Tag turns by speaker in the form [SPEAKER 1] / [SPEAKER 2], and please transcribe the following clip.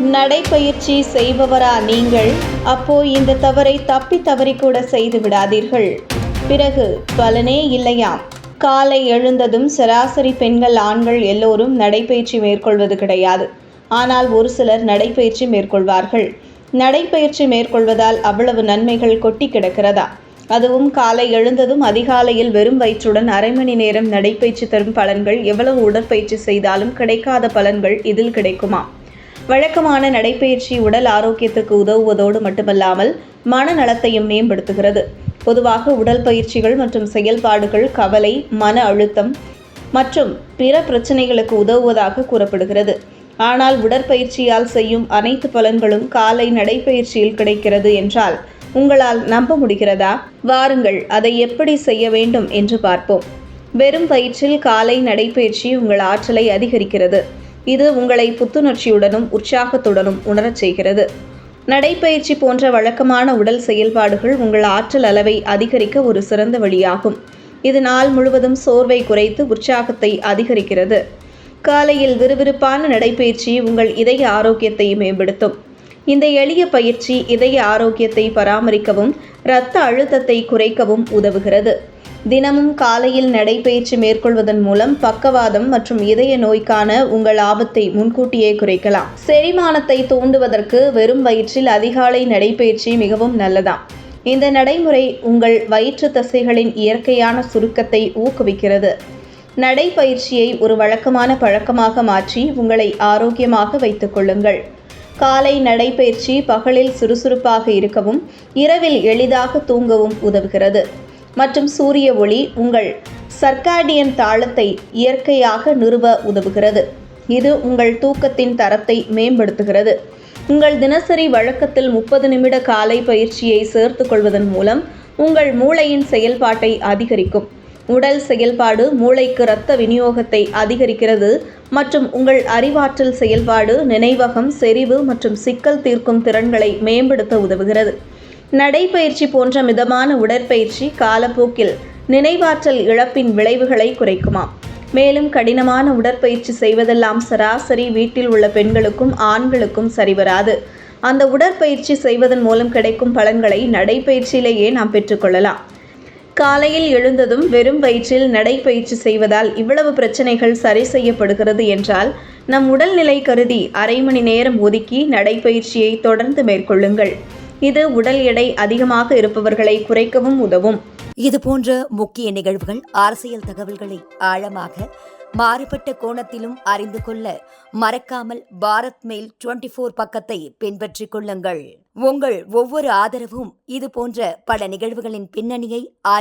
[SPEAKER 1] நடைப்பயிற்சி செய்பவரா நீங்கள்? அப்போ இந்த தவறை தப்பி தவறி கூட செய்து விடாதீர்கள். பிறகு பலனே இல்லையாம். காலை எழுந்ததும் சராசரி பெண்கள் ஆண்கள் எல்லோரும் நடைப்பயிற்சி மேற்கொள்வது கிடையாது. ஆனால் ஒரு சிலர் நடைப்பயிற்சி மேற்கொள்வார்கள். நடைப்பயிற்சி மேற்கொள்வதால் அவ்வளவு நன்மைகள் கொட்டி கிடக்கிறதா? அதுவும் காலை எழுந்ததும் அதிகாலையில் வெறும் வயிற்றுடன் அரை மணி நேரம் நடைப்பயிற்சி தரும் பலன்கள் எவ்வளவு உடற்பயிற்சி செய்தாலும் கிடைக்காத பலன்கள் இதில் கிடைக்குமா வழக்கமான நடைப்பயிற்சி உடல் ஆரோக்கியத்திற்கு உதவுவதோடு மட்டுமல்லாமல் மனநலத்தையும் மேம்படுத்துகிறது. பொதுவாக உடல் பயிற்சிகள் மற்றும் செயல்பாடுகள் கவலை மன அழுத்தம் மற்றும் பிற பிரச்சனைகளுக்கு உதவுவதாக கூறப்படுகிறது. ஆனால் உடற்பயிற்சியால் செய்யும் அனைத்து பலன்களும் காலை நடைப்பயிற்சியில் கிடைக்கிறது என்றால் உங்களால் நம்ப முடிகிறதா? வாருங்கள் அதை எப்படி செய்ய வேண்டும் என்று பார்ப்போம். வெறும் வயிற்றில் காலை நடைப்பயிற்சி உங்கள் ஆற்றலை அதிகரிக்கிறது. இது உங்களை புத்துணர்ச்சியுடனும் உற்சாகத்துடனும் உணரச் செய்கிறது. நடைப்பயிற்சி போன்ற வழக்கமான உடல் செயல்பாடுகள் உங்கள் ஆற்றல் அளவை அதிகரிக்க ஒரு சிறந்த வழியாகும். இது நாள் முழுவதும் சோர்வை குறைத்து உற்சாகத்தை அதிகரிக்கிறது. காலையில் விறுவிறுப்பான நடைப்பயிற்சி உங்கள் இதய ஆரோக்கியத்தை மேம்படுத்தும். இந்த எளிய பயிற்சி இதய ஆரோக்கியத்தை பராமரிக்கவும் இரத்த அழுத்தத்தை குறைக்கவும் உதவுகிறது. தினமும் காலையில் நடைபயிற்சி மேற்கொள்வதன் மூலம் பக்கவாதம் மற்றும் இதய நோய்க்கான உங்கள் ஆபத்தை முன்கூட்டியே குறைக்கலாம். செரிமானத்தை தூண்டுவதற்கு வெறும் வயிற்றில் அதிகாலை நடைபயிற்சி மிகவும் நல்லதாம். இந்த நடைமுறை உங்கள் வயிற்று தசைகளின் இயற்கையான சுருக்கத்தை ஊக்குவிக்கிறது. நடைப்பயிற்சியை ஒரு வழக்கமான பழக்கமாக மாற்றி உங்களை ஆரோக்கியமாக வைத்துக் கொள்ளுங்கள். காலை நடைப்பயிற்சி பகலில் சுறுசுறுப்பாக இருக்கவும் இரவில் எளிதாக தூங்கவும் உதவுகிறது. மற்றும் சூரிய ஒளி உங்கள் சர்க்காடியன் தாளத்தை இயற்கையாக நிறுவ உதவுகிறது. இது உங்கள் தூக்கத்தின் தரத்தை மேம்படுத்துகிறது. உங்கள் தினசரி வழக்கத்தில் முப்பது நிமிட காலை பயிற்சியை சேர்த்துக்கொள்வதன் மூலம் உங்கள் மூளையின் செயல்பாட்டை அதிகரிக்கும். உடல் செயல்பாடு மூளைக்கு இரத்த விநியோகத்தை அதிகரிக்கிறது மற்றும் உங்கள் அறிவாற்றல் செயல்பாடு நினைவகம் செறிவு மற்றும் சிக்கல் தீர்க்கும் திறன்களை மேம்படுத்த உதவுகிறது. நடைப்பயிற்சி போன்ற மிதமான உடற்பயிற்சி காலப்போக்கில் நினைவாற்றல் இழப்பின் விளைவுகளை குறைக்குமாம் மேலும் கடினமான உடற்பயிற்சி செய்வதெல்லாம் சராசரி வீட்டில் உள்ள பெண்களுக்கும் ஆண்களுக்கும் சரிவராது. அந்த உடற்பயிற்சி செய்வதன் மூலம் கிடைக்கும் பலன்களை நடைப்பயிற்சியிலேயே நாம் பெற்றுக்கொள்ளலாம் காலையில் எழுந்ததும் வெறும் வயிற்றில் நடைப்பயிற்சி செய்வதால் இவ்வளவு பிரச்சனைகள் சரி செய்யப்படுகிறது என்றால் நம் உடல்நிலை கருதி அரை மணி நேரம் ஒதுக்கி நடைப்பயிற்சியை தொடர்ந்து மேற்கொள்ளுங்கள். இது உடல் எடை அதிகமாக இருப்பவர்களை குறைக்கவும் உதவும்.
[SPEAKER 2] இது போன்ற முக்கிய நிகழ்வுகள் அரசியல் தகவல்களை ஆழமாக மாறுபட்ட கோணத்திலும் அறிந்து கொள்ள மறக்காமல் பாரத் மெயில் டுவெண்டி ஃபோர் பக்கத்தை பின்பற்றிக் கொள்ளுங்கள். உங்கள் ஒவ்வொரு ஆதரவும் இது போன்ற பல நிகழ்வுகளின் பின்னணியை அறி